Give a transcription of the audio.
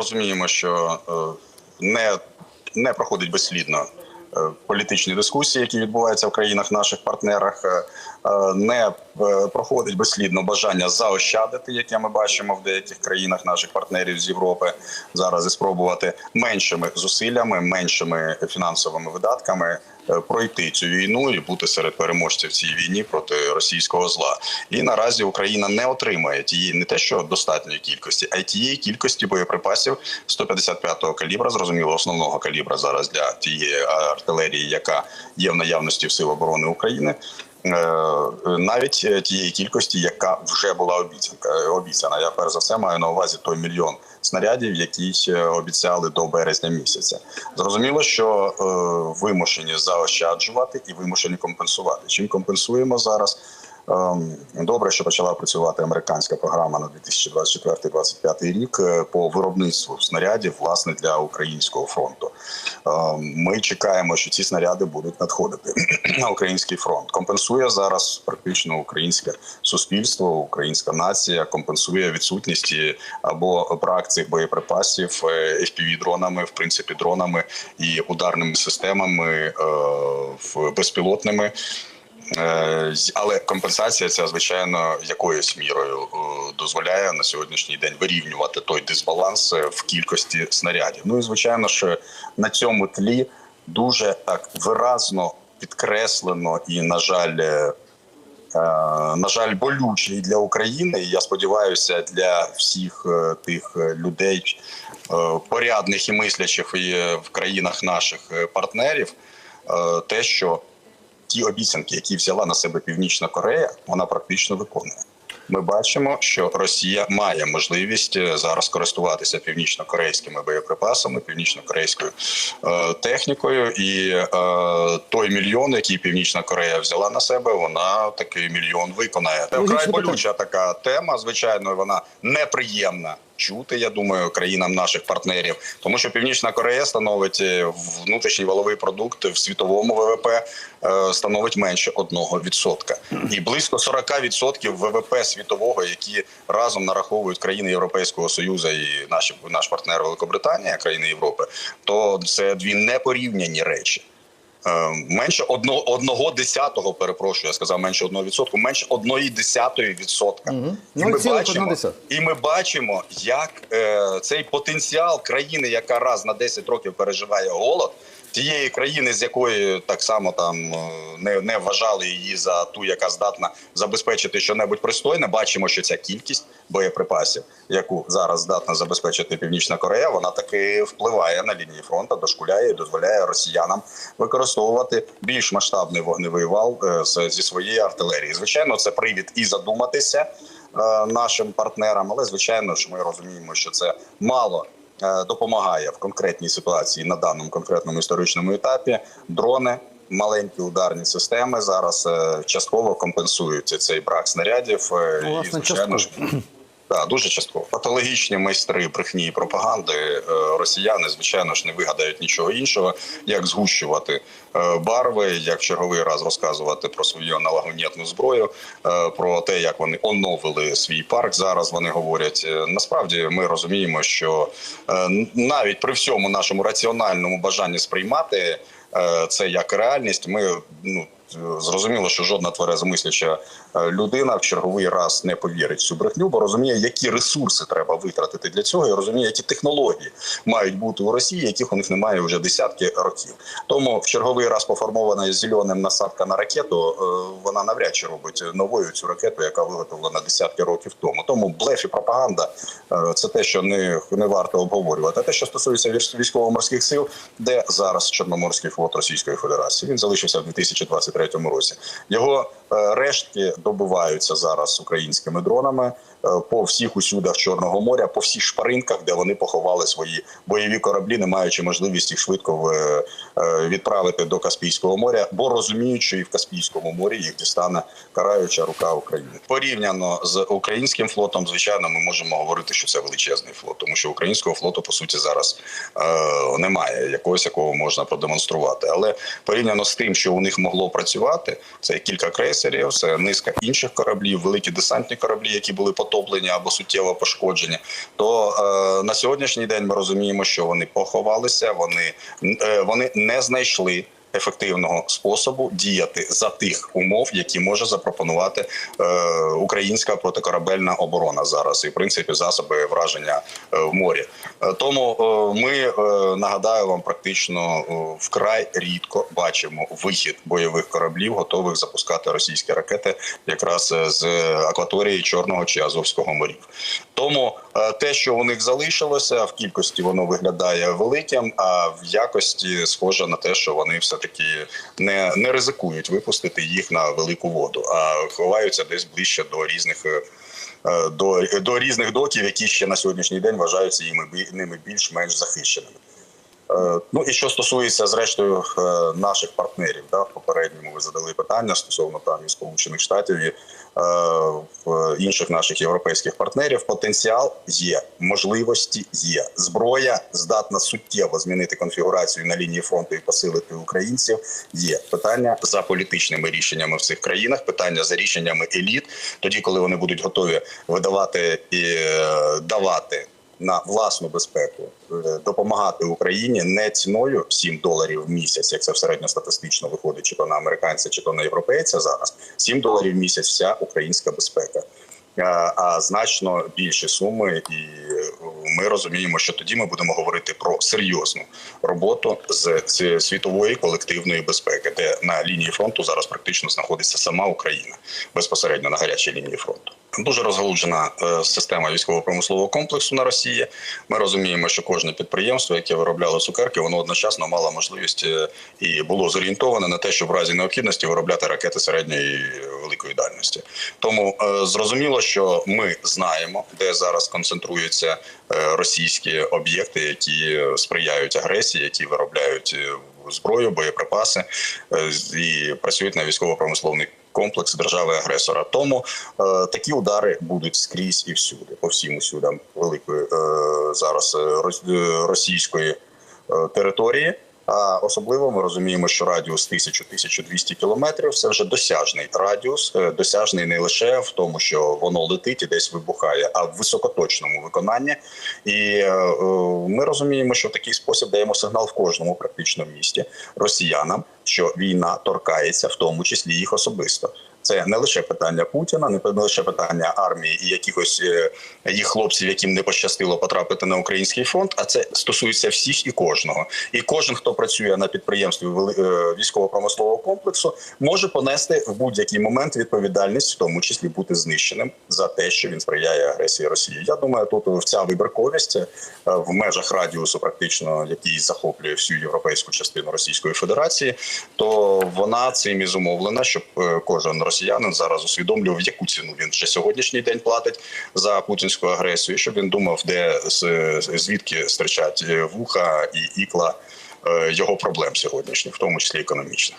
розуміємо, що е, не, не проходить безслідно е, політичні дискусії, які відбуваються в країнах наших партнерах. е, Не проходить безслідно бажання заощадити, яке ми бачимо в деяких країнах наших партнерів з Європи зараз і спробувати меншими зусиллями, меншими фінансовими видатками пройти цю війну і бути серед переможців цій війні проти російського зла. І наразі Україна не отримає тієї не те, що достатньої кількості, а й тієї кількості боєприпасів 155-го калібра, зрозуміло, основного калібра зараз для тієї артилерії, яка є в наявності в Сил оборони України. Е, Навіть е, тієї кількості, яка вже була обіцянка обіцяна. Я перш за все маю на увазі той мільйон снарядів, які е, обіцяли до березня місяця. Зрозуміло, що е, вимушені заощаджувати і вимушені компенсувати. Чим компенсуємо зараз? Ем, Добре, що почала працювати американська програма на 2024-2025 рік е, по виробництву снарядів власне для українського фронту. Ем, Ми чекаємо, що ці снаряди будуть надходити на український фронт. Компенсує зараз практично українське суспільство, українська нація компенсує відсутність або брак боєприпасів fpv дронами, в принципі, дронами і ударними системами е, безпілотними. Е, Але компенсація ця звичайно якоюсь мірою е, дозволяє на сьогоднішній день вирівнювати той дисбаланс е, в кількості снарядів. Ну і звичайно ж на цьому тлі дуже так виразно підкреслено і на жаль. На жаль, болюче і для України. І я сподіваюся, для всіх тих людей порядних і мислячих в країнах наших партнерів, те, що ті обіцянки, які взяла на себе Північна Корея, вона практично виконує. Ми бачимо, що Росія має можливість е, зараз користуватися північно-корейськими боєприпасами, північно-корейською е, технікою, і е, той мільйон, який Північна Корея взяла на себе, вона такий мільйон виконає. Це вкрай болюча така тема. Звичайно, вона неприємна. Чути, я думаю, країнам наших партнерів, тому що Північна Корея становить е, внутрішній валовий продукт в світовому ВВП е, становить менше 1%. і близько 40% ВВП світового, які разом нараховують країни Європейського союзу і наші наш партнер Великобританія, країни Європи, то це дві непорівняні речі. Е, Менше одного одного десятого, перепрошую, я сказав менше одного відсотку, менше одної десятої відсотка. Угу. І ми бачимо, і ми бачимо, як е, цей потенціал країни, яка раз на 10 років переживає голод, тієї країни, з якої так само там е, не, не вважали її за ту, яка здатна забезпечити щонебудь пристойне. Бачимо, що ця кількість боєприпасів, яку зараз здатна забезпечити Північна Корея, вона таки впливає на лінії фронту, дошкуляє і дозволяє росіянам використовувати більш масштабний вогневий вал е, зі своєї артилерії. Звичайно, це привід і задуматися е, нашим партнерам, але звичайно ж ми розуміємо, що це мало. Е, Допомагає в конкретній ситуації на даному конкретному історичному етапі дрони, маленькі ударні системи зараз е, частково компенсують цей брак снарядів. е, Ну, і звичайно ж так, дуже частково. Патологічні майстри брехні і пропаганди е, росіяни, звичайно ж, не вигадають нічого іншого, як згущувати е, барви, як черговий раз розказувати про свою аналогонітну зброю, е, про те, як вони оновили свій парк. Зараз вони говорять. Насправді ми розуміємо, що навіть при всьому нашому раціональному бажанні сприймати це як реальність, ми ну. Зрозуміло, що жодна тверезомисляча е, людина в черговий раз не повірить цю брехню, бо розуміє, які ресурси треба витратити для цього, і розуміє, які технології мають бути у Росії, яких у них немає вже десятки років. Тому в черговий раз поформована зеленим насадка на ракету, е, вона навряд чи робить новою цю ракету, яка виготовлена десятки років тому. Тому блеф і пропаганда е, це те, що не, не варто обговорювати. А те, що стосується військ- військово-морських сил, де зараз Чорноморський флот Російської Федерації, він залишився в 2023 році. Його е, рештки добиваються зараз українськими дронами е, по всіх усюдах Чорного моря, по всіх шпаринках, де вони поховали свої бойові кораблі, не маючи можливість їх швидко е, відправити до Каспійського моря, бо розуміють, що і в Каспійському морі їх дістане караюча рука України. Порівняно з українським флотом, звичайно, ми можемо говорити, що це величезний флот, тому що українського флоту по суті зараз немає якогось, якого можна продемонструвати. Але порівняно з тим, що у них могло працювати працювати. Це кілька крейсерів, це низка інших кораблів, великі десантні кораблі, які були потоплені або суттєво пошкоджені. То е, на сьогоднішній день ми розуміємо, що вони поховалися, вони, е, вони не знайшли. Ефективного способу діяти за тих умов, які може запропонувати е, українська протикорабельна оборона зараз, і в принципі засоби враження е, в морі. Е, тому ми нагадаю вам, практично вкрай рідко бачимо вихід бойових кораблів, готових запускати російські ракети, якраз з акваторії Чорного чи Азовського морів. Тому е, те, що у них залишилося, в кількості воно виглядає великим, а в якості схоже на те, що вони все таки не, не ризикують випустити їх на велику воду, а ховаються десь ближче до різних. е, е, До, до різних доків, які ще на сьогоднішній день вважаються ними більш-менш захищеними. Е, Ну і що стосується зрештою е, наших партнерів, да, в попередньому ви задали питання стосовно там і Сполучених Штатів і е, інших наших європейських партнерів. Потенціал є, можливості є. Зброя здатна суттєво змінити конфігурацію на лінії фронту і посилити українців. Є питання за політичними рішеннями в цих країнах, питання за рішеннями еліт. Тоді, коли вони будуть готові видавати і е, давати на власну безпеку е, допомагати Україні не ціною 7 доларів в місяць, як це в середньостатистично виходить, чи то на американця, чи то на європейця зараз. 7 доларів в місяць вся українська безпека. А, а значно більші суми, і е, ми розуміємо, що тоді ми будемо говорити про серйозну роботу з світової колективної безпеки, де на лінії фронту зараз практично знаходиться сама Україна безпосередньо на гарячій лінії фронту. Дуже розгалуджена е, система військово-промислового комплексу на Росії. Ми розуміємо, що кожне підприємство, яке виробляло цукерки, воно одночасно мало можливість е, і було зорієнтоване на те, щоб в разі необхідності виробляти ракети середньої великої дальності. Тому е, зрозуміло, що ми знаємо, де зараз концентруються російські об'єкти, які сприяють агресії, які виробляють зброю, боєприпаси і працюють на військово-промисловний комплекс держави-агресора. Тому е, такі удари будуть скрізь і всюди, по всім усюдам великої е, зараз е, е, російської е, території. А особливо ми розуміємо, що радіус 1000-1200 кілометрів це вже досяжний радіус, е, досяжний не лише в тому, що воно летить і десь вибухає, а в високоточному виконанні. І е, е, ми розуміємо, що в такий спосіб даємо сигнал в кожному практично місті росіянам, що війна торкається, в тому числі їх особисто. Це не лише питання Путіна, не лише питання армії і якихось е, їх хлопців, яким не пощастило потрапити на український фронт. А це стосується всіх і кожного. І кожен, хто працює на підприємстві е, військово-промислового комплексу, може понести в будь-який момент відповідальність, в тому числі бути знищеним за те, що він сприяє агресії Росії. Я думаю, тут в ця вибірковість е, в межах радіусу, практично який захоплює всю європейську частину Російської Федерації, то вона цим і зумовлена, щоб кожен росіянин зараз усвідомлював, яку ціну він вже сьогоднішній день платить за путінську агресію, щоб він думав, де звідки стирчать е, вуха і ікла е, його проблем сьогоднішніх, в тому числі економічних.